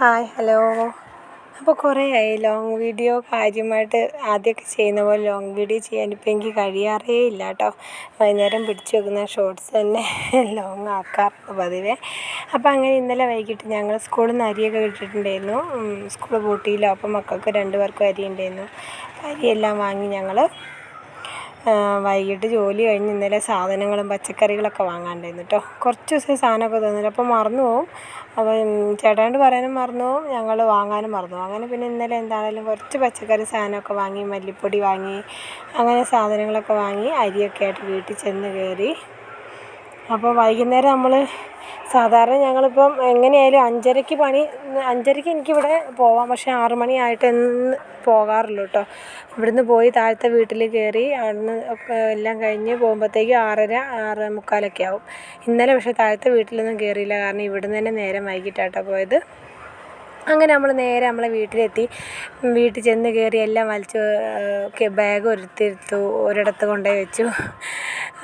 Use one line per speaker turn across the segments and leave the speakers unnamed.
Hi hello. അപ്പോൾ കുറേ ആയി. ലോങ് വീഡിയോ കാര്യമായിട്ട് ആദ്യമൊക്കെ ചെയ്യുന്ന പോലെ ലോങ് വീഡിയോ ചെയ്യാൻ ഇപ്പോൾ എനിക്ക് കഴിയാറേ ഇല്ല കേട്ടോ വൈകുന്നേരം പിടിച്ചു വെക്കുന്ന ഷോർട്സ് തന്നെ ലോങ് ആക്കാറുണ്ട് പതിവേ. അപ്പോൾ അങ്ങനെ ഇന്നലെ വൈകിട്ട് ഞങ്ങൾ സ്കൂളിൽ നിന്ന് അരിയൊക്കെ കിട്ടിയിട്ടുണ്ടായിരുന്നു. സ്കൂൾ പൂട്ടിയില്ല അപ്പം മക്കൾക്ക് രണ്ട് പേർക്കും അരി ഉണ്ടായിരുന്നു അരിയെല്ലാം വാങ്ങി ഞങ്ങൾ വൈകിട്ട് ജോലി കഴിഞ്ഞ് ഇന്നലെ സാധനങ്ങളും പച്ചക്കറികളൊക്കെ വാങ്ങാനുണ്ടായിരുന്നു കേട്ടോ കുറച്ച് ദിവസം സാധനമൊക്കെ തന്നില്ല. അപ്പോൾ മറന്നു പോവും. അപ്പം ചേട്ടനോട് പറയാനും മറന്നു പോവും. ഞങ്ങൾ വാങ്ങാനും മറന്നു പോവും. അങ്ങനെ പിന്നെ ഇന്നലെ എന്താണേലും കുറച്ച് പച്ചക്കറി സാധനമൊക്കെ വാങ്ങി മല്ലിപ്പൊടി വാങ്ങി അങ്ങനെ സാധനങ്ങളൊക്കെ വാങ്ങി അരിയൊക്കെ ആയിട്ട് വീട്ടിൽ ചെന്ന് കയറി അപ്പോൾ വൈകുന്നേരം നമ്മൾ സാധാരണ ഞങ്ങളിപ്പം എങ്ങനെയായാലും അഞ്ചരയ്ക്ക് പണി അഞ്ചരയ്ക്ക് എനിക്കിവിടെ പോവാം. പക്ഷേ ആറ് മണിയായിട്ട് എന്ന് പോകാറുള്ളൂ കേട്ടോ ഇവിടുന്ന് പോയി താഴത്തെ വീട്ടിൽ കയറി അവിടുന്ന് എല്ലാം കഴിഞ്ഞ് പോകുമ്പോഴത്തേക്ക് ആറര ആറ് മുക്കാലൊക്കെ ആവും. ഇന്നലെ പക്ഷേ താഴത്തെ വീട്ടിലൊന്നും കയറിയില്ല കാരണം ഇവിടുന്ന് തന്നെ നേരം വൈകിട്ടാട്ടോ പോയത്. അങ്ങനെ നമ്മൾ നേരെ നമ്മളെ വീട്ടിലെത്തി. വീട്ടിൽ ചെന്ന് കയറി എല്ലാം വലിച്ച് ബാഗ് ഒരുത്തിരുത്തു ഒരിടത്ത് കൊണ്ടുപോയി വെച്ചു.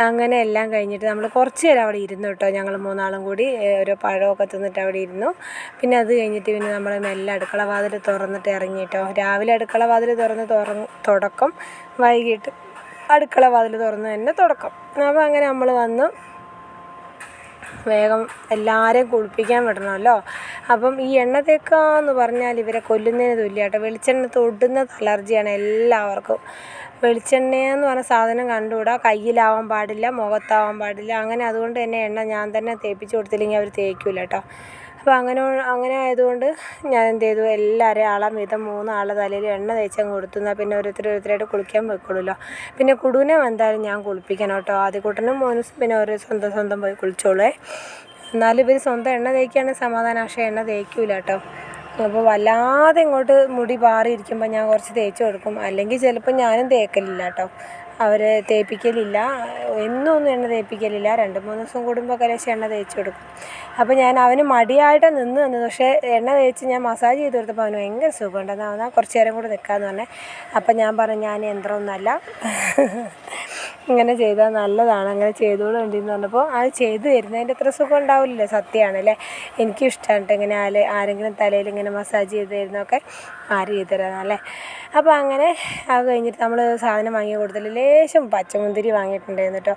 അങ്ങനെ എല്ലാം കഴിഞ്ഞിട്ട് നമ്മൾ കുറച്ച് നേരം അവിടെ ഇരുന്നു കേട്ടോ. ഞങ്ങൾ മൂന്നാളും കൂടി ഓരോ പഴമൊക്കെ തിന്നിട്ട് അവിടെ ഇരുന്നു. പിന്നെ അത് കഴിഞ്ഞിട്ട് പിന്നെ നമ്മൾ മെല്ലെ അടുക്കള വാതിൽ തുറന്നിട്ട് ഇറങ്ങി കേട്ടോ. രാവിലെ അടുക്കള വാതിൽ തുറന്ന് തുറന്ന് തുടക്കം വൈകിട്ട് അടുക്കള വാതിൽ തുറന്ന് തന്നെ തുടക്കം. അപ്പോൾ അങ്ങനെ നമ്മൾ വന്നു. വേഗം എല്ലാവരെയും കുളിപ്പിക്കാൻ വിടണമല്ലോ. അപ്പം ഈ എണ്ണ തേക്കാന്ന് പറഞ്ഞാൽ ഇവരെ കൊല്ലുന്നതിന് തുല്യമായിട്ട് വെളിച്ചെണ്ണ തൊടുന്നത് അലർജിയാണ് എല്ലാവർക്കും. വെളിച്ചെണ്ണയെന്ന് പറഞ്ഞ സാധനം കണ്ടുകൂടാ. കയ്യിലാവാൻ പാടില്ല മുഖത്താവാൻ പാടില്ല. അങ്ങനെ അതുകൊണ്ട് തന്നെ എണ്ണ ഞാൻ തന്നെ തേപ്പിച്ച് കൊടുത്തില്ലെങ്കിൽ അവർ തേക്കില്ല കേട്ടോ. അപ്പോൾ അങ്ങനെ അങ്ങനെ ആയതുകൊണ്ട് ഞാൻ എന്ത് ചെയ്തു? എല്ലാവരെയും ആളാം വീതം മൂന്നാളെ തലയിൽ എണ്ണ തേച്ചങ്ങ് കൊടുത്തു. എന്നാൽ പിന്നെ ഓരോരുത്തർ ഓരോരുത്തരായിട്ട് കുളിക്കാൻ പോയിക്കോളുമല്ലോ പിന്നെ കുടുവിനെ എന്തായാലും ഞാൻ കുളിപ്പിക്കണം കേട്ടോ. ആദ്യക്കൂട്ടനും മോനും പിന്നെ ഓരോ സ്വന്തം സ്വന്തം പോയി കുളിച്ചോളേ എന്നാലും ഇവർ സ്വന്തം എണ്ണ തേക്കുകയാണെങ്കിൽ സമാധാനം. പക്ഷേ എണ്ണ തേക്കില്ല കേട്ടോ. അപ്പോൾ വല്ലാതെ ഇങ്ങോട്ട് മുടി പാറിയിരിക്കുമ്പോൾ ഞാൻ കുറച്ച് തേച്ച് കൊടുക്കും. അല്ലെങ്കിൽ ചിലപ്പോൾ ഞാനും തേക്കലില്ല കേട്ടോ. അവരെ തേപ്പിക്കലില്ല. എന്നൊന്നും എണ്ണ തേപ്പിക്കലില്ല. രണ്ട് മൂന്ന് ദിവസം കൂടുമ്പോൾ ലേശം എണ്ണ തേച്ച് കൊടുക്കും. അപ്പോൾ ഞാൻ അവന് മടിയായിട്ട് നിന്ന് നിന്ന് പക്ഷേ എണ്ണ തേച്ച് ഞാൻ മസാജ് ചെയ്ത് കൊടുത്തപ്പോൾ അവന് ഭയങ്കര സുഖമുണ്ട് എന്നാൽ കുറച്ച് നേരം കൂടെ നിൽക്കാമെന്ന് പറഞ്ഞേ. അപ്പം ഞാൻ പറഞ്ഞു ഞാൻ യന്ത്രമൊന്നുമല്ല. ഇങ്ങനെ ചെയ്താൽ നല്ലതാണ്. അങ്ങനെ ചെയ്തോളൂ എന്ന് പറഞ്ഞപ്പോൾ അത് ചെയ്ത് തരുന്നതിന്റെ അത്ര സുഖം ഉണ്ടാവില്ലല്ലോ. സത്യമാണല്ലേ എനിക്കും ഇഷ്ടമാണ് ഇങ്ങനെ ആൽ ആരെങ്കിലും തലയിൽ ഇങ്ങനെ മസാജ് ചെയ്ത് തരുന്നതൊക്കെ ആര് ചെയ്ത് തരാനല്ലേ അപ്പോൾ അങ്ങനെ അത് കഴിഞ്ഞിട്ട് നമ്മൾ സാധനം വാങ്ങി കൊടുത്തില്ല ലേശം പച്ചമുന്തിരി വാങ്ങിയിട്ടുണ്ടായിരുന്നു കേട്ടോ.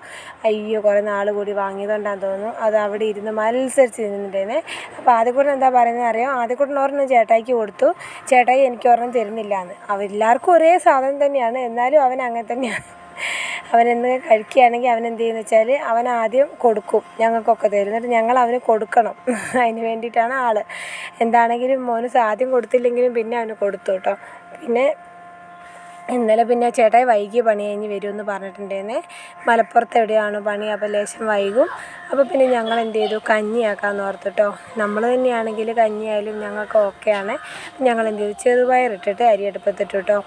അയ്യോ കുറേ നാൾ കൂടി വാങ്ങിയതുകൊണ്ടാന്ന് തോന്നുന്നു. അത് അവിടെ ഇരുന്ന് മത്സരിച്ച് നിന്നിട്ടുണ്ടായിരുന്നേ. അപ്പോൾ ആദ്യക്കൂട്ടൻ എന്താ പറയുന്നത് അറിയാം? ആദ്യക്കൂട്ടൻ ഒരെണ്ണം ചേട്ടായിക്ക് കൊടുത്തു. ചേട്ടായി എനിക്ക് ഒരെണ്ണം തരുന്നില്ല എന്ന് അവരെല്ലാവർക്കും ഒരേ സാധനം തന്നെയാണ്. എന്നാലും അവൻ അങ്ങനെ തന്നെയാണ്. അവൻ എന്തെങ്കിലും കഴിക്കുകയാണെങ്കിൽ അവൻ എന്ത് ചെയ്യുമെന്ന് വെച്ചാൽ അവൻ ആദ്യം കൊടുക്കും. ഞങ്ങൾക്കൊക്കെ തരും. എന്നിട്ട് ഞങ്ങൾ അവന് കൊടുക്കണം. അതിന് വേണ്ടിയിട്ടാണ് ആൾ എന്താണെങ്കിലും മോന് ആദ്യം കൊടുത്തില്ലെങ്കിലും പിന്നെ അവന് കൊടുത്തു കേട്ടോ. പിന്നെ ഇന്നലെ പിന്നെ ചേട്ടായി വൈകി പണി കഴിഞ്ഞ് വരുമെന്ന് പറഞ്ഞിട്ടുണ്ടായിരുന്നേ. മലപ്പുറത്ത് എവിടെയാണ് പണി അപ്പോൾ ലേശം വൈകും. അപ്പോൾ പിന്നെ ഞങ്ങൾ എന്ത് ചെയ്തു? കഞ്ഞിയാക്കാമെന്ന് ഓർത്തു കേട്ടോ. നമ്മൾ തന്നെയാണെങ്കിൽ കഞ്ഞിയായാലും ഞങ്ങൾക്ക് ഓക്കെയാണ് ഞങ്ങൾ എന്ത് ചെയ്തു? ചെറുപയർ ഇട്ടിട്ട് അരി അടുപ്പത്തിട്ടു കേട്ടോ.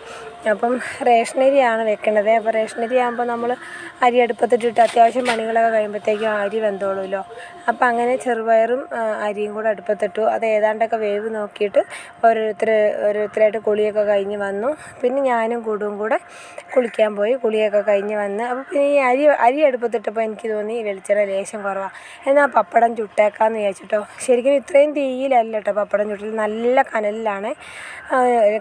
അപ്പം റേഷനരിയാണ് വെക്കണത്. അപ്പോൾ റേഷനരി ആകുമ്പോൾ നമ്മൾ അരി അടുപ്പത്തിട്ടിട്ട് അത്യാവശ്യം പണികളൊക്കെ കഴിയുമ്പോഴത്തേക്കും അരി വെന്തോളുമല്ലോ അപ്പോൾ അങ്ങനെ ചെറുപയറും അരിയും കൂടെ അടുപ്പത്തിട്ടു. അത് ഏതാണ്ടൊക്കെ വേവ് നോക്കിയിട്ട് ഓരോരുത്തർ ഓരോരുത്തരായിട്ട് കുളിയൊക്കെ കഴിഞ്ഞ് വന്നു. പിന്നെ ഞാനും കൂടും കൂടെ കുളിക്കാൻ പോയി. കുളിയൊക്കെ കഴിഞ്ഞ് വന്ന്. അപ്പോൾ പിന്നെ ഈ അരി അരി അടുപ്പത്തിട്ടപ്പോൾ എനിക്ക് തോന്നി വെളിച്ചെണ്ണ ലേശം കുറവാണ് എന്നാൽ പപ്പടം ചുട്ടേക്കാമെന്ന് വിചാരിച്ചിട്ടോ. ശരിക്കും ഇത്രയും തീയിലല്ല കേട്ടോ പപ്പടം ചുട്ടൽ നല്ല കനലിലാണ്.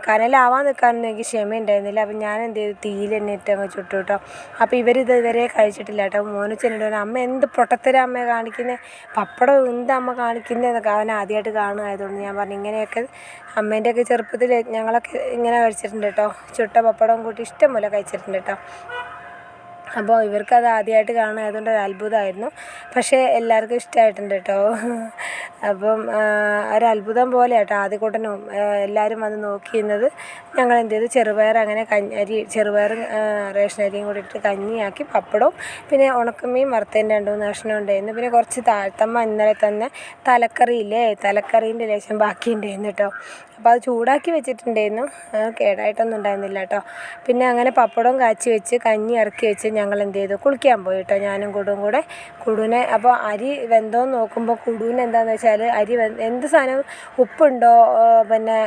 കനലാവാൻ നിൽക്കാനൊന്നും എനിക്ക് ക്ഷമയുണ്ടായിരുന്നില്ല. അപ്പം ഞാൻ എന്ത് ചെയ്തു? തീയിൽ തന്നെ ഇട്ട് അങ്ങ് ചുട്ടു കേട്ടോ അപ്പോൾ ഇവരിത് ഇതുവരെ കഴിച്ചിട്ടില്ല കേട്ടോ മോനച്ചനോട് അമ്മ എന്ത് പൊട്ടത്തരം അമ്മയെ കാണിക്കുന്നത് പപ്പടം എന്താ അമ്മ കാണിക്കുന്നതെന്നൊക്കെ അവൻ ആദ്യമായിട്ട് കാണുമായതുകൊണ്ട് ഞാൻ പറഞ്ഞു ഇങ്ങനെയൊക്കെ അമ്മേന്റെയൊക്കെ ചെറുപ്പത്തിൽ ഞങ്ങളൊക്കെ ഇങ്ങനെ കഴിച്ചിട്ടുണ്ട് കേട്ടോ ചുട്ട പപ്പടം കൂട്ടി ഇഷ്ടം പോലെ കഴിച്ചിട്ടുണ്ട് കേട്ടോ. അപ്പോൾ ഇവർക്കത് ആദ്യമായിട്ട് കാണുന്നതായതുകൊണ്ട് ഒരു അത്ഭുതമായിരുന്നു. പക്ഷേ എല്ലാവർക്കും ഇഷ്ടമായിട്ടുണ്ട് കേട്ടോ. അപ്പം ഒരു അത്ഭുതം പോലെ കേട്ടോ ആദ്യക്കൂട്ടനും എല്ലാവരും വന്ന് നോക്കിയിരുന്നത്. ഞങ്ങൾ എന്ത് ചെയ്തു? ചെറുപയർ അങ്ങനെ കഞ്ഞി അരി ചെറുപയറും റേഷൻ അരിയും കൂടി ഇട്ട് കഞ്ഞിയാക്കി പപ്പടവും പിന്നെ ഉണക്കമീൻ വറുത്തതിന്റെ രണ്ട് മൂന്ന് കഷ്ണം ഉണ്ടായിരുന്നു. പിന്നെ കുറച്ച് താഴ്ത്തമ്മ ഇന്നലെ തന്നെ തലക്കറി ഇല്ലേ? തലക്കറീന്റെ ലേശം ബാക്കി ഉണ്ടായിരുന്നു കേട്ടോ. അപ്പോൾ അത് ചൂടാക്കി വെച്ചിട്ടുണ്ടായിരുന്നു. കേടായിട്ടൊന്നും ഉണ്ടായിരുന്നില്ല കേട്ടോ. പിന്നെ അങ്ങനെ പപ്പടവും കാച്ചി വെച്ച് കഞ്ഞി ഇറക്കി വെച്ച് ഞങ്ങൾ എന്ത് ചെയ്തു കുളിക്കാൻ പോയി കേട്ടോ ഞാനും കുടും കൂടെ. കുടുവിനെ അപ്പോൾ അരി വെന്തോന്ന് നോക്കുമ്പോൾ കുടുവിന് എന്താണെന്ന് വെച്ചാൽ അരി എന്ത് സാധനം ഉപ്പുണ്ടോ പിന്നെ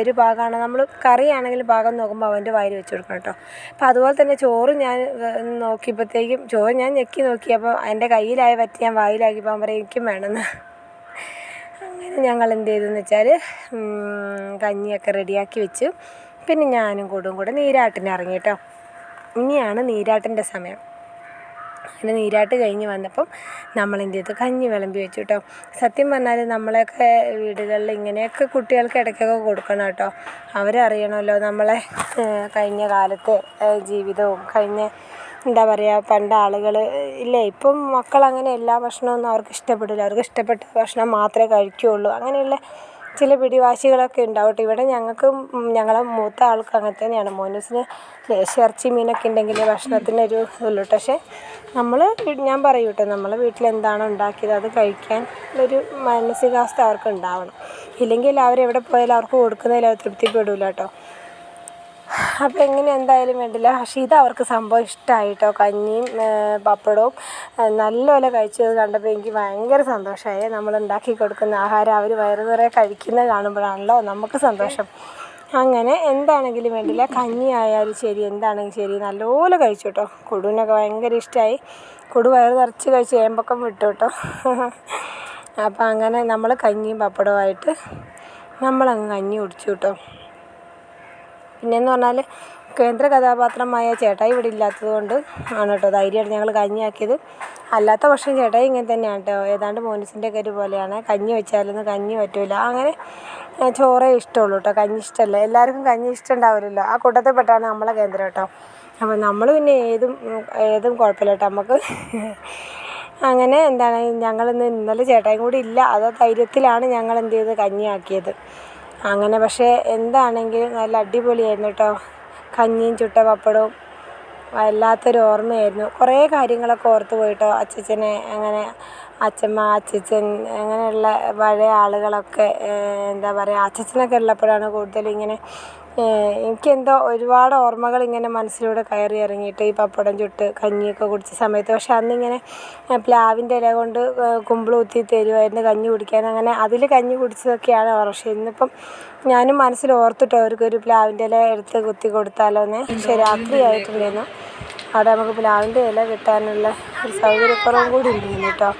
എരി പാകമാണോ നമ്മൾ കറിയാണെങ്കിൽ പാകം നോക്കുമ്പോൾ അവന്റെ വായിൽ വെച്ച് കൊടുക്കണം കേട്ടോ. അപ്പോൾ അതുപോലെ തന്നെ ചോറ് ഞാൻ നോക്കിയപ്പോഴത്തേക്കും ചോറ് ഞാൻ ഞെക്കി നോക്കിയപ്പോൾ എന്റെ കയ്യിലായ പറ്റി ഞാൻ വായിലാക്കിയപ്പോൾ അവൻ പറയും എനിക്കും വേണമെന്ന്. അങ്ങനെ ഞങ്ങൾ എന്ത് ചെയ്തെന്ന് വെച്ചാൽ കഞ്ഞിയൊക്കെ റെഡിയാക്കി വെച്ചു. പിന്നെ ഞാനും കൂടും കൂടെ നീരാട്ടിനിറങ്ങി കേട്ടോ. ഇനിയാണ് നീരാട്ടിന്റെ സമയം. അങ്ങനെ നീരാട്ട് കഴിഞ്ഞ് വന്നപ്പം നമ്മൾ എന്ത് ചെയ്തു കഞ്ഞി വിളമ്പി വെച്ചു കേട്ടോ സത്യം പറഞ്ഞാൽ നമ്മളെയൊക്കെ വീടുകളിൽ ഇങ്ങനെയൊക്കെ കുട്ടികൾക്ക് ഇടയ്ക്കൊക്കെ കൊടുക്കണം കേട്ടോ. അവരറിയണമല്ലോ നമ്മളെ കഴിഞ്ഞ കാലത്തെ ജീവിതവും. കഴിഞ്ഞ എന്താ പറയുക പണ്ട് ആളുകൾ ഇല്ലേ? ഇപ്പം മക്കൾ അങ്ങനെ എല്ലാ ഭക്ഷണമൊന്നും അവർക്ക് ഇഷ്ടപ്പെടില്ല. അവർക്ക് ഇഷ്ടപ്പെട്ട ഭക്ഷണം മാത്രമേ കഴിക്കുകയുള്ളൂ അങ്ങനെയുള്ള ചില പിടിവാശികളൊക്കെ ഉണ്ടാവും കേട്ടോ ഇവിടെ ഞങ്ങൾക്ക് ഞങ്ങളെ മൂത്ത ആൾക്ക് അങ്ങനെ തന്നെയാണ്. മോനൂസിന് ലേശം ഇറച്ചി മീനൊക്കെ ഉണ്ടെങ്കിൽ ഭക്ഷണത്തിനൊരു ഇതുള്ളൂ. പക്ഷേ നമ്മൾ ഞാൻ പറയും കേട്ടോ നമ്മളെ വീട്ടിൽ എന്താണോ ഉണ്ടാക്കിയത് അത് കഴിക്കാൻ ഒരു മാനസികാവസ്ഥ അവർക്ക് ഉണ്ടാവണം. ഇല്ലെങ്കിൽ അവരെവിടെ പോയാലും അവർക്ക് കൊടുക്കുന്നതിൽ അവർ തൃപ്തിപ്പെടില്ല കേട്ടോ. അപ്പോൾ എങ്ങനെ എന്തായാലും വേണ്ടില്ല. പക്ഷേ ഇത് അവർക്ക് സംഭവം ഇഷ്ടമായി കേട്ടോ കഞ്ഞിയും പപ്പടവും നല്ലപോലെ കഴിച്ചത് കണ്ടപ്പോൾ എനിക്ക് ഭയങ്കര സന്തോഷമായി നമ്മൾ ഉണ്ടാക്കി കൊടുക്കുന്ന ആഹാരം അവർ വയറു നിറയെ കഴിക്കുന്നത് കാണുമ്പോഴാണല്ലോ നമുക്ക് സന്തോഷം. അങ്ങനെ എന്താണെങ്കിലും വേണ്ടില്ല. കഞ്ഞി ആയാലും ശരി എന്താണെങ്കിലും ശരി. നല്ലപോലെ കഴിച്ചു കേട്ടോ. കൊടുവിനൊക്കെ ഭയങ്കര ഇഷ്ടമായി കൊടു വയറ് നിറച്ച് കഴിച്ച് ഏമ്പക്കം വിട്ടു കേട്ടോ. അപ്പോൾ അങ്ങനെ നമ്മൾ കഞ്ഞിയും പപ്പടവുമായിട്ട് നമ്മളങ്ങ് കഞ്ഞി കുടിച്ചു കേട്ടോ. പിന്നെയെന്ന് പറഞ്ഞാൽ കേന്ദ്ര കഥാപാത്രമായ ചേട്ടായി ഇവിടെ ഇല്ലാത്തത് കൊണ്ട് ആണ് കേട്ടോ ധൈര്യമായിട്ട് ഞങ്ങൾ കഞ്ഞിയാക്കിയത്. അല്ലാത്ത പക്ഷം ചേട്ടായി ഇങ്ങനെ തന്നെയാണ് കേട്ടോ. ഏതാണ്ട് മോനിസിന്റെ ഒക്കെ പോലെയാണ്. കഞ്ഞി വെച്ചാലൊന്നും കഞ്ഞി പറ്റില്ല അങ്ങനെ ചോറേ ഇഷ്ടമുള്ളൂ കേട്ടോ. കഞ്ഞി ഇഷ്ടമല്ല. എല്ലാവർക്കും കഞ്ഞി ഇഷ്ടം ഉണ്ടാവില്ലല്ലോ. ആ കൂട്ടത്തിൽ പെട്ടാണ് നമ്മളെ കേന്ദ്രം കേട്ടോ. അപ്പോൾ നമ്മൾ പിന്നെ ഏതും ഏതും കുഴപ്പമില്ല കേട്ടോ നമുക്ക്. അങ്ങനെ എന്താണ് ഞങ്ങളിന്ന് ഇന്നലെ ചേട്ടായും കൂടി ഇല്ല. അത് ധൈര്യത്തിലാണ് ഞങ്ങൾ എന്ത് ചെയ്ത് കഞ്ഞിയാക്കിയത്. അങ്ങനെ പക്ഷേ എന്താണെങ്കിലും നല്ല അടിപൊളിയായിരുന്നു കേട്ടോ. കഞ്ഞിയും ചുട്ട പപ്പടവും വല്ലാത്തൊരു ഓർമ്മയായിരുന്നു. കുറേ കാര്യങ്ങളൊക്കെ ഓർത്ത് പോയിട്ടോ അച്ചച്ചനെ അങ്ങനെ അച്ചമ്മ അച്ചച്ചൻ അങ്ങനെയുള്ള പഴയ ആളുകളൊക്കെ എന്താ പറയുക അച്ചച്ചനൊക്കെ ഉള്ളപ്പോഴാണ് കൂടുതലും ഇങ്ങനെ എനിക്കെന്തോ ഒരുപാട് ഓർമ്മകൾ ഇങ്ങനെ മനസ്സിലൂടെ കയറി ഇറങ്ങിയിട്ട് ഈ പപ്പടം ചുട്ട് കഞ്ഞിയൊക്കെ കുടിച്ച സമയത്ത്. പക്ഷെ അന്നിങ്ങനെ പ്ലാവിന്റെ ഇല കൊണ്ട് കുത്തി തരുമായിരുന്നു കഞ്ഞി കുടിക്കാൻ. അങ്ങനെ അതിൽ കഞ്ഞി കുടിച്ചതൊക്കെയാണ് ഓർമ്മ. പക്ഷേ ഇന്നിപ്പം ഞാനും മനസ്സിൽ ഓർത്തിട്ടോ അവർക്കൊരു പ്ലാവിന്റെ ഇല എടുത്ത് കുത്തി കൊടുത്താലോ എന്ന് പക്ഷേ രാത്രി ആയിട്ടുണ്ടായിരുന്നു അവിടെ നമുക്ക് പ്ലാവിന്റെ ഇല കിട്ടാനുള്ള ഒരു സൗകര്യക്കുറവും കൂടി ഉണ്ടായിരുന്നു കേട്ടോ.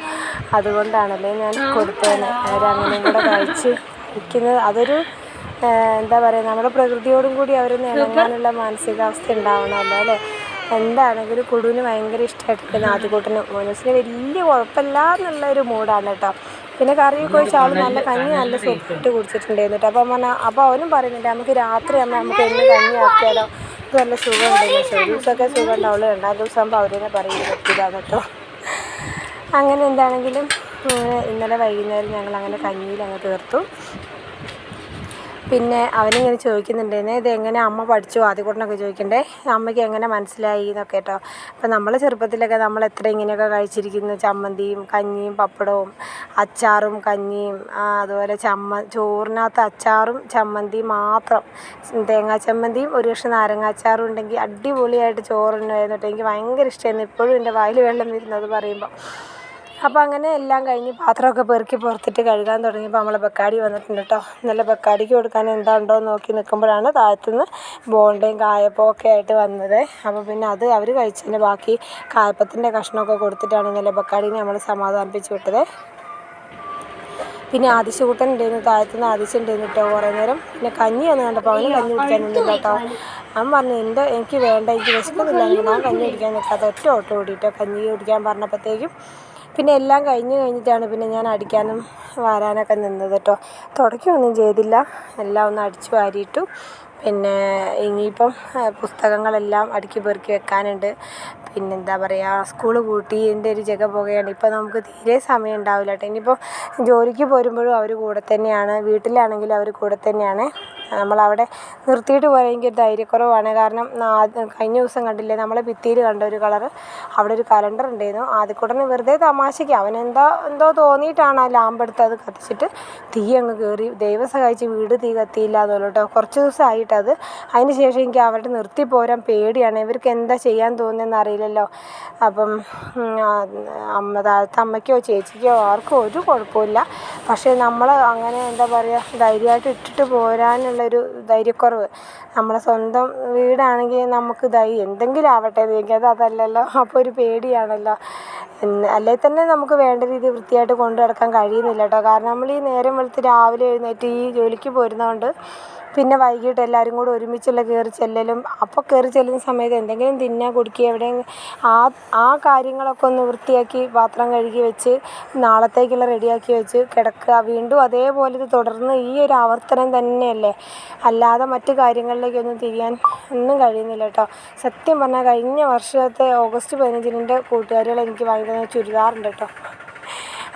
അതുകൊണ്ടാണല്ലേ ഞാൻ കൊടുത്തതിന് അവരങ്ങനെയും കൂടെ കഴിച്ച് ഇരിക്കുന്നത്. അതൊരു എന്താ പറയുക നമ്മുടെ പ്രകൃതിയോടും കൂടി അവരൊന്ന് ഇണങ്ങാനുള്ള മാനസികാവസ്ഥ ഉണ്ടാവണമല്ലോ അല്ലേ? എന്താണെങ്കിലും കുടുവിന് ഭയങ്കര ഇഷ്ടമായിട്ടിരിക്കുന്ന ആദ്യകൂട്ടിന് മോനൂസിന് വലിയ കുഴപ്പമില്ല എന്നുള്ള ഒരു മൂഡാണ് കേട്ടോ. പിന്നെ കറിയൊക്കെ ആൾ നല്ല കഞ്ഞി നല്ല സൂപ്പിട്ട് കുടിച്ചിട്ടുണ്ടായിരുന്നു കേട്ടോ. അപ്പം പറഞ്ഞാൽ അപ്പോൾ അവനും പറയുന്നുണ്ട് നമുക്ക് രാത്രി ആകുമ്പോൾ നമുക്ക് എന്ന് കഞ്ഞി ആക്കിയാലോ നല്ല സുഖമുണ്ടല്ലോ പക്ഷേ ഒരു ദിവസമൊക്കെ സുഖം ഉണ്ടാവുള്ളൂ രണ്ടാം ദിവസം ആകുമ്പോൾ അവരെന്നെ പറയുന്നത് പറ്റില്ല കേട്ടോ. അങ്ങനെ എന്താണെങ്കിലും ഇന്നലെ വൈകുന്നേരം ഞങ്ങൾ അങ്ങനെ കഞ്ഞിയിൽ അങ്ങ് തീർത്തു. പിന്നെ അവനിങ്ങനെ ചോദിക്കുന്നുണ്ടായിരുന്നു ഇതെങ്ങനെ അമ്മ പഠിച്ചു? ആദ്യ കൂട്ടിനൊക്കെ ചോദിക്കണ്ടേ? അമ്മയ്ക്ക് എങ്ങനെ മനസ്സിലായി എന്നൊക്കെ കേട്ടോ. അപ്പം നമ്മൾ ചെറുപ്പത്തിലൊക്കെ നമ്മൾ എത്ര ഇങ്ങനെയൊക്കെ കഴിച്ചിരിക്കുന്നു ചമ്മന്തിയും കഞ്ഞിയും പപ്പടവും അച്ചാറും കഞ്ഞിയും അതുപോലെ ചമ്മ ചോറിനകത്ത് അച്ചാറും ചമ്മന്തിയും മാത്രം. തേങ്ങാ ചമ്മന്തിയും ഒരു കഷ്ണം നാരങ്ങാച്ചാറും ഉണ്ടെങ്കിൽ അടിപൊളിയായിട്ട് ചോറിനുമായിരുന്നു കേട്ടോ എനിക്ക് ഭയങ്കര ഇഷ്ടമായിരുന്നു. ഇപ്പോഴും എന്റെ വായിൽ വെള്ളം വരുന്നത് പറയുമ്പോൾ അപ്പോൾ അങ്ങനെ എല്ലാം കഴിഞ്ഞ് പാത്രമൊക്കെ പെറുക്കി പുറത്തിട്ട് കഴുകാൻ തുടങ്ങിയപ്പോൾ നമ്മളെ ബക്കാടി വന്നിട്ടുണ്ട് കേട്ടോ നല്ല ബക്കാടിക്ക് കൊടുക്കാൻ എന്താ ഉണ്ടോ എന്ന് നോക്കി നിൽക്കുമ്പോഴാണ് താഴത്തുനിന്ന് ബോണ്ടയും കായപ്പവും ഒക്കെ ആയിട്ട് വന്നത്. അപ്പോൾ പിന്നെ അത് അവർ കഴിച്ചതിന് ബാക്കി കായപ്പത്തിന്റെ കഷ്ണമൊക്കെ കൊടുത്തിട്ടാണ് നല്ല ബക്കാടീനെ നമ്മൾ സമാധാനിപ്പിച്ച് വിട്ടത്. പിന്നെ ആദിശകൂട്ടൻ ഉണ്ടായിരുന്നു താഴത്തുനിന്ന് ആദിശ ഉണ്ടായിരുന്നു കേട്ടോ കുറേ നേരം. പിന്നെ കഞ്ഞി വന്ന് കണ്ടപ്പോൾ അവന് കഞ്ഞി കുടിക്കാൻ നിന്നില്ല കേട്ടോ അവൻ പറഞ്ഞു എന്റെ എനിക്ക് വേണ്ട എനിക്ക് വിശക്കുന്നില്ല. ഞാൻ കഞ്ഞി കുടിക്കാൻ നിൽക്കാത്ത ഒറ്റ ഓട്ടോ ഓടിയിട്ടോ കഞ്ഞി കുടിക്കാൻ പറഞ്ഞപ്പോഴത്തേക്കും പിന്നെ എല്ലാം കഴിഞ്ഞ് കഴിഞ്ഞിട്ടാണ് പിന്നെ ഞാൻ അടിക്കാനും വാരാനൊക്കെ നിന്നത് കേട്ടോ. തുടയ്ക്കുകയൊന്നും ചെയ്തില്ല. എല്ലാം ഒന്ന് അടിച്ചു വാരിയിട്ടു. പിന്നെ ഇനിയിപ്പം പുസ്തകങ്ങളെല്ലാം അടുക്കി പെറുക്കി വെക്കാനുണ്ട്. പിന്നെന്താ പറയുക സ്കൂൾ പൂട്ടിയതിന്റെ ഒരു ജഗ പുകയാണ്. ഇപ്പോൾ നമുക്ക് തീരെ സമയം ഉണ്ടാവില്ല കേട്ടോ. ഇനിയിപ്പോൾ ജോലിക്ക് പോരുമ്പോഴും അവർ കൂടെ തന്നെയാണ്. വീട്ടിലാണെങ്കിലും അവർ കൂടെ തന്നെയാണ്. നമ്മളവിടെ നിർത്തിയിട്ട് പോയെങ്കിൽ ധൈര്യക്കുറവാണ്. കാരണം കഴിഞ്ഞ ദിവസം കണ്ടില്ലേ നമ്മളെ ഭിത്തിയിൽ കണ്ട ഒരു കളറ് അവിടെ ഒരു കലണ്ടർ ഉണ്ടായിരുന്നു. ആദ്യക്കൂടനെ വെറുതെ തമാശയ്ക്ക് അവനെന്തോ എന്തോ തോന്നിയിട്ടാണ് ആ ലാമ്പെടുത്ത് അത് കത്തിച്ചിട്ട് തീ അങ്ങ് കയറി ദൈവം സഹായിച്ച് വീട് തീ കത്തിയില്ല അതുപോലെ കുറച്ച് ദിവസമായിട്ട് അത്. അതിന് ശേഷം എനിക്ക് അവരുടെ നിർത്തി പോരാൻ പേടിയാണ്. ഇവർക്ക് എന്താ ചെയ്യാൻ തോന്നിയെന്ന് അറിയില്ലല്ലോ. അപ്പം അമ്മ അമ്മയ്ക്കോ ചേച്ചിക്കോ ആർക്കും ഒരു കുഴപ്പമില്ല പക്ഷേ നമ്മൾ അങ്ങനെ എന്താ പറയുക ധൈര്യമായിട്ട് ഇട്ടിട്ട് പോരാനുള്ള എന്നുള്ളൊരു ധൈര്യക്കുറവ്. നമ്മളെ സ്വന്തം വീടാണെങ്കിൽ നമുക്ക് ധൈ എന്തെങ്കിലും ആവട്ടെ എന്ന് അതല്ലല്ലോ. അപ്പോൾ ഒരു പേടിയാണല്ലോ. അല്ലെങ്കിൽ തന്നെ നമുക്ക് വേണ്ട രീതിയിൽ വൃത്തിയായിട്ട് കൊണ്ട് നടക്കാൻ കഴിയുന്നില്ല കേട്ടോ കാരണം നമ്മൾ ഈ നേരം വെളുത്ത് രാവിലെ എഴുന്നേറ്റ് ഈ ജോലിക്ക് പോരുന്നതുകൊണ്ട് പിന്നെ വൈകിട്ട് എല്ലാവരും കൂടെ ഒരുമിച്ചുള്ള കയറി ചെല്ലലും അപ്പോൾ കയറി ചെല്ലുന്ന സമയത്ത് എന്തെങ്കിലും തിന്നാൻ കുടിക്കുക എവിടെയെങ്കിലും ആ ആ കാര്യങ്ങളൊക്കെ ഒന്ന് വൃത്തിയാക്കി പാത്രം കഴുകി വെച്ച് നാളത്തേക്കുള്ള റെഡിയാക്കി വെച്ച് കിടക്കുക. വീണ്ടും അതേപോലെ ഇത് തുടർന്ന് ഈ ഒരു ആവർത്തനം തന്നെയല്ലേ? അല്ലാതെ മറ്റു കാര്യങ്ങളിലേക്കൊന്നും തിരിയാൻ ഒന്നും കഴിയുന്നില്ല കേട്ടോ. സത്യം പറഞ്ഞാൽ കഴിഞ്ഞ വർഷത്തെ ഓഗസ്റ്റ് പതിനഞ്ചിന് കൂട്ടുകാരികൾ എനിക്ക് വാങ്ങി ചുരിദാറുണ്ട് കേട്ടോ.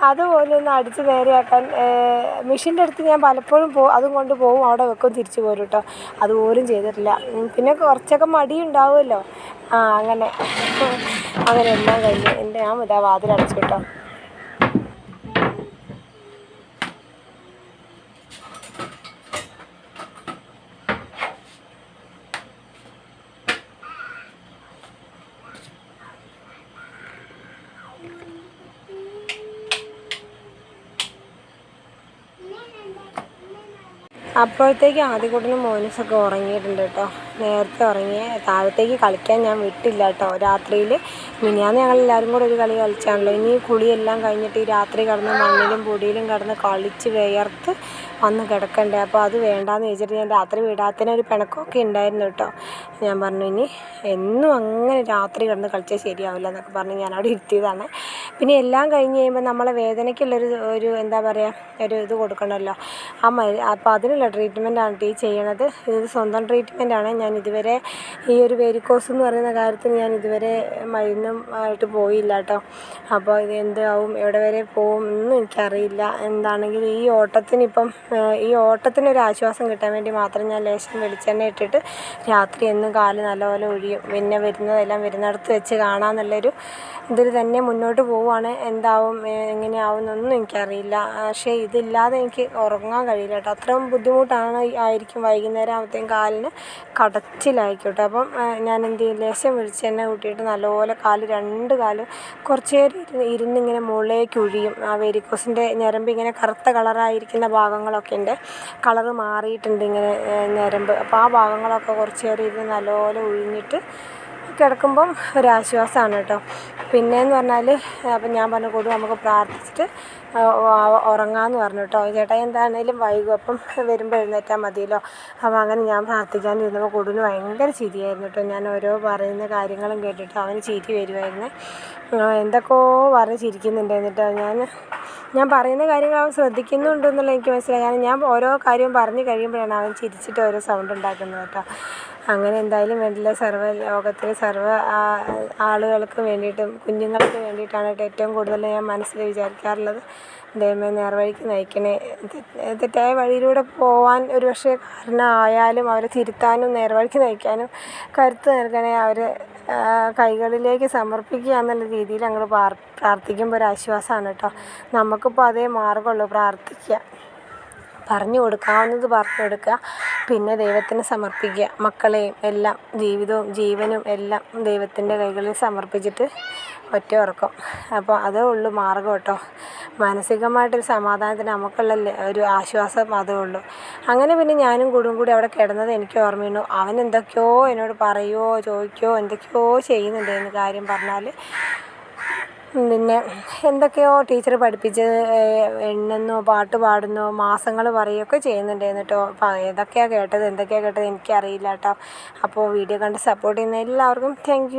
അതുപോലെ ഒന്ന് അടിച്ച് നേരെയാക്കാൻ മെഷീന്റെ അടുത്ത് ഞാൻ പലപ്പോഴും പോ അതും കൊണ്ട് പോവും അവിടെ വെക്കും തിരിച്ചു പോരും കേട്ടോ. അതുപോലും ചെയ്തിട്ടില്ല. പിന്നെ കുറച്ചൊക്കെ മടി ഉണ്ടാവുമല്ലോ. ആ അങ്ങനെ. അങ്ങനെ എല്ലാം കഴിഞ്ഞു എന്റെ ഞാൻ ഇതാ വാതിൽ അടച്ചു കേട്ടോ. അപ്പോഴത്തേക്ക് ആദ്യകൂട്ടനും മോനസൊക്കെ ഉറങ്ങിയിട്ടുണ്ട് കേട്ടോ. നേരത്തെ ഉറങ്ങി താഴത്തേക്ക് കളിക്കാൻ ഞാൻ വിട്ടില്ല കേട്ടോ. രാത്രിയിൽ മിനിയാന്ന് ഞങ്ങൾ എല്ലാവരും കൂടെ ഒരു കളി കളിച്ചാണല്ലോ. ഇനി കുളിയെല്ലാം കഴിഞ്ഞിട്ട് ഈ രാത്രി കിടന്ന് മണ്ണിലും പൊടിയിലും കടന്ന് കളിച്ച് വിയർത്ത് വന്ന് കിടക്കണ്ടേ. അപ്പോൾ അത് വേണ്ടാന്ന് വെച്ചിട്ട് ഞാൻ രാത്രി വിടാത്തതിന് ഒരു പിണക്കമൊക്കെ ഉണ്ടായിരുന്നു കേട്ടോ. ഞാൻ പറഞ്ഞു ഇനി എന്നും അങ്ങനെ രാത്രി കിടന്ന് കളിച്ചാൽ ശരിയാവില്ല എന്നൊക്കെ പറഞ്ഞ് ഞാൻ അവിടെ ഇരുത്തിയതാണ്. പിന്നെ എല്ലാം കഴിഞ്ഞ് കഴിയുമ്പോൾ നമ്മളെ വേദനയ്ക്കുള്ളൊരു ഒരു എന്താ പറയുക ഒരു ഇത് കൊടുക്കണമല്ലോ ആ മരു അപ്പോൾ അതിനുള്ള ട്രീറ്റ്മെന്റാണ് ടീ ചെയ്യണത്. ഇത് സ്വന്തം ട്രീറ്റ്മെന്റാണ് ഞാൻ ഇതുവരെ ഈ ഒരു വെരിക്കോസ് എന്ന് പറയുന്ന കാര്യത്തിൽ ഞാൻ ഇതുവരെ മരുന്നും ആയിട്ട് പോയില്ല കേട്ടോ. അപ്പോൾ ഇത് എന്താവും എവിടെ വരെ പോകും ഒന്നും എനിക്കറിയില്ല. എന്താണെങ്കിലും ഈ ഓട്ടത്തിന് ഇപ്പം ഈ ഓട്ടത്തിനൊരു ആശ്വാസം കിട്ടാൻ വേണ്ടി മാത്രം ഞാൻ ലേശം വെളിച്ചെണ്ണ ഇട്ടിട്ട് രാത്രി എന്നും കാൽ നല്ലപോലെ ഒഴിയും. പിന്നെ വരുന്നതെല്ലാം വരുന്നിടത്ത് വെച്ച് കാണാമെന്നുള്ളൊരു ഇതിൽ തന്നെ മുന്നോട്ട് പോവുകയാണ്. എന്താവും എങ്ങനെയാവും എന്നൊന്നും എനിക്കറിയില്ല. പക്ഷേ ഇതില്ലാതെ എനിക്ക് ഉറങ്ങാൻ കഴിയില്ല കേട്ടോ. അത്രയും ബുദ്ധിമുട്ടാണ് ആയിരിക്കും വൈകുന്നേരം ആകുമ്പോഴത്തേക്കും കാലിന് കടച്ചിലായിക്കോട്ടെ. കേട്ടോ അപ്പം ഞാൻ എന്ത് ചെയ്യും? ലേശം വെളിച്ചെണ്ണ കൂട്ടിയിട്ട് നല്ലപോലെ കാൽ രണ്ട് കാലും കുറച്ച് നേരം ഇരുന്ന് ഇരുന്നിങ്ങനെ മുകളിലേക്ക് ഒഴിയും. ആ വെരിക്കോസിന്റെ ഞരമ്പ് ഇങ്ങനെ കറുത്ത കളറായിരിക്കുന്ന ഭാഗങ്ങളൊക്കെ ഉണ്ട്. കളറ് മാറിയിട്ടുണ്ട് ഇങ്ങനെ ഞരമ്പ്. അപ്പോൾ ആ ഭാഗങ്ങളൊക്കെ കുറച്ച് നേരം ഇരുന്ന് നല്ലപോലെ ഉഴിഞ്ഞിട്ട് കിടക്കുമ്പം ഒരാശ്വാസമാണ് കേട്ടോ. പിന്നെയെന്ന് പറഞ്ഞാൽ അപ്പം ഞാൻ പറഞ്ഞു കൊടു നമുക്ക് പ്രാർത്ഥിച്ചിട്ട് ഉറങ്ങാമെന്ന് പറഞ്ഞു കേട്ടോ. ചേട്ടാ എന്താണേലും വൈകും. അപ്പം വരുമ്പോൾ എഴുന്നേറ്റാൽ മതിയല്ലോ. അപ്പോൾ അങ്ങനെ ഞാൻ പ്രാർത്ഥിക്കാനിരുന്നപ്പോൾ കൊടുവിന് ഭയങ്കര ചിരിയായിരുന്നു കേട്ടോ. ഞാൻ ഓരോ പറയുന്ന കാര്യങ്ങളും കേട്ടിട്ട് അവന് ചിരി വരുമായിരുന്നു എന്തൊക്കെയോ പറഞ്ഞ് ചിരിക്കുന്നുണ്ടായിരുന്നു കേട്ടോ ഞാൻ ഞാൻ പറയുന്ന കാര്യങ്ങൾ അവൻ ശ്രദ്ധിക്കുന്നുണ്ട് എന്നുള്ള എനിക്ക് മനസ്സിലായി. കാരണം ഞാൻ ഓരോ കാര്യവും പറഞ്ഞു കഴിയുമ്പോഴാണ് അവൻ ചിരിച്ചിട്ട് ഓരോ സൗണ്ട് ഉണ്ടാക്കുന്നത് കേട്ടോ. അങ്ങനെ എന്തായാലും വേണ്ടില്ല സർവ ലോകത്തിലെ സർവ ആളുകൾക്ക് വേണ്ടിയിട്ടും കുഞ്ഞുങ്ങൾക്ക് വേണ്ടിയിട്ടാണ് ഏറ്റവും കൂടുതൽ ഞാൻ മനസ്സിൽ വിചാരിക്കാറുള്ളത്. ദൈവമേ നേർവഴിക്ക് നയിക്കണേ. തെറ്റായ വഴിയിലൂടെ പോവാൻ ഒരു പക്ഷേ കാരണമായാലും അവരെ തിരുത്താനും നേർവഴിക്ക് നയിക്കാനും കരുത്ത് നൽകണേ അവർ കൈകളിലേക്ക് സമർപ്പിക്കുക എന്നുള്ള രീതിയിൽ ഞങ്ങൾ പ്രാർത്ഥിക്കുമ്പോൾ ഒരു ആശ്വാസമാണ് കേട്ടോ. നമുക്കിപ്പോൾ അതേ മാർഗമുള്ളൂ പ്രാർത്ഥിക്കുക. പറഞ്ഞു കൊടുക്കാവുന്നത് പറഞ്ഞു കൊടുക്കുക. പിന്നെ ദൈവത്തിന് സമർപ്പിക്കുക. മക്കളെയും എല്ലാം ജീവിതവും ജീവനും എല്ലാം ദൈവത്തിന്റെ കൈകളിൽ സമർപ്പിച്ചിട്ട് ഒറ്റ ഉറക്കം അപ്പോൾ അതേ ഉള്ളൂ മാർഗം കേട്ടോ. മാനസികമായിട്ടൊരു സമാധാനത്തിന് നമുക്കുള്ള ഒരു ആശ്വാസം അതേ ഉള്ളൂ. അങ്ങനെ പിന്നെ ഞാനും കൂടും കൂടി അവിടെ കിടന്നത് എനിക്ക് ഓർമ്മയുണ്ട്. അവൻ എന്തൊക്കെയോ എന്നോട് പറയുമോ ചോദിക്കുകയോ എന്തൊക്കെയോ ചെയ്യുന്നുണ്ടായിരുന്നു കാര്യം പറഞ്ഞാൽ പിന്നെ എന്തൊക്കെയോ ടീച്ചർ പഠിപ്പിച്ച് എണ്ണുന്നു പാട്ട് പാടുന്നു മാസങ്ങൾ പറയുകയൊക്കെ ചെയ്യുന്നുണ്ടായിരുന്നു കേട്ടോ അപ്പോൾ ഏതൊക്കെയാണ് കേട്ടത് എന്തൊക്കെയാണ് കേട്ടത് എനിക്കറിയില്ല കേട്ടോ. അപ്പോൾ വീഡിയോ കണ്ട് സപ്പോർട്ട് ചെയ്യുന്ന എല്ലാവർക്കും താങ്ക്